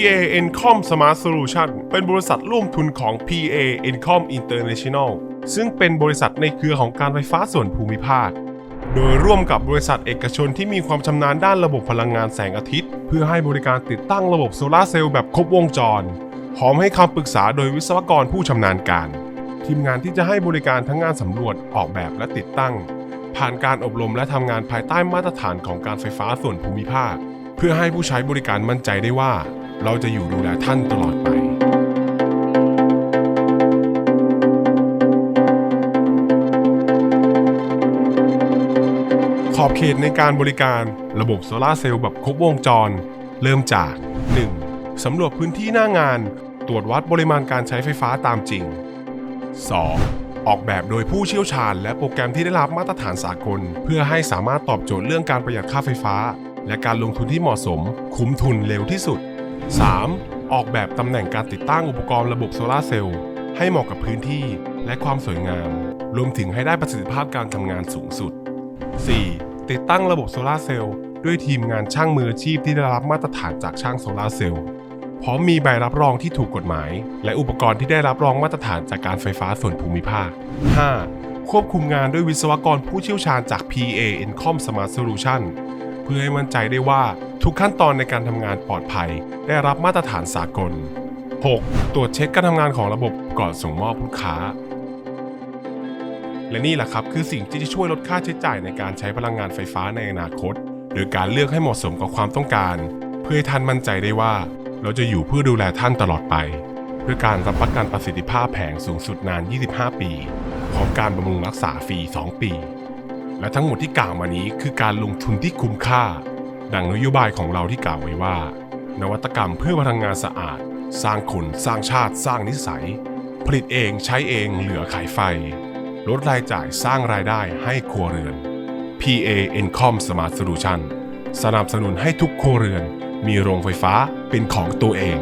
PA Encom Smart Solution เป็นบริษัทร่วมทุนของ PA Encom International ซึ่งเป็นบริษัทในเครือของการไฟฟ้าส่วนภูมิภาค โดยร่วมกับบริษัทเอกชนที่มีความชำนาญด้านระบบพลังงานแสงอาทิตย์ เพื่อให้บริการติดตั้งระบบโซลาร์เซลล์แบบครบวงจร พร้อมให้คำปรึกษาโดยวิศวกรผู้ชำนาญการ ทีมงานที่จะให้บริการทั้งงานสำรวจออกแบบและติดตั้ง ผ่านการอบรมและทำงานภายใต้มาตรฐานของการไฟฟ้าส่วนภูมิภาคเพื่อให้ผู้ใช้บริการมั่นใจได้ว่า เราจะอยู่ดูแลท่านตลอดไป ขอบเขตในการบริการระบบโซลาเซลล์แบบครบวงจร เริ่มจาก 1. สำรวจพื้นที่หน้างาน ตรวจวัดปริมาณการใช้ไฟฟ้าตามจริง 2. ออกแบบโดยผู้เชี่ยวชาญ และโปรแกรมที่ได้รับมาตรฐานสากล เพื่อให้สามารถตอบโจทย์เรื่องการประหยัดค่าไฟฟ้า และการลงทุนที่เหมาะสม คุ้มทุนเร็วที่สุด 3. ออกแบบตำแหน่งการติดตั้งอุปกรณ์ระบบโซลาร์เซลล์ให้เหมาะกับพื้นที่และความสวยงาม รวมถึงให้ได้ประสิทธิภาพการทำงานสูงสุด 4. ติดตั้งระบบโซลาร์เซลล์ด้วยทีมงานช่างมืออาชีพที่ได้รับมาตรฐานจากช่างโซลาร์เซลล์พร้อมมีใบรับรองที่ถูกกฎหมาย และอุปกรณ์ที่ได้รับรองมาตรฐานจากการไฟฟ้าส่วนภูมิภาค 5. ควบคุมงานด้วยวิศวกรผู้เชี่ยวชาญจาก PA Encom Smart Solution เพื่อให้มั่นใจได้ว่า ทุกขั้นตอนในการทำงานปลอดภัย ได้รับมาตรฐานสากล 6. ตรวจเช็คการทำงานของระบบก่อนส่งมอบลูกค้า และนี่แหละครับคือสิ่งที่จะช่วยลดค่าใช้จ่ายในการใช้พลังงานไฟฟ้าในอนาคตโดยการเลือกให้เหมาะสมกับความต้องการ เพื่อให้ท่านมั่นใจได้ว่า เราจะอยู่เพื่อดูแลท่านตลอดไปด้วยการรับประกันประสิทธิภาพแผงสูงสุดนาน 25 ปีพร้อมการบำรุงรักษาฟรี 2 ปี และทั้งหมดที่กล่าวมานี้คือการลงทุนที่คุ้มค่า ดังนโยบายของเราที่กล่าวไว้ว่า นวัตกรรมเพื่อพลังงานสะอาด สร้างคนสร้างชาติสร้างนิสัย ผลิตเองใช้เองเหลือขายไฟ ลดรายจ่ายสร้างรายได้ให้ครัวเรือน PA Encom Smart Solution สนับสนุนให้ทุกครัวเรือนมีโรงไฟฟ้าเป็นของตัวเอง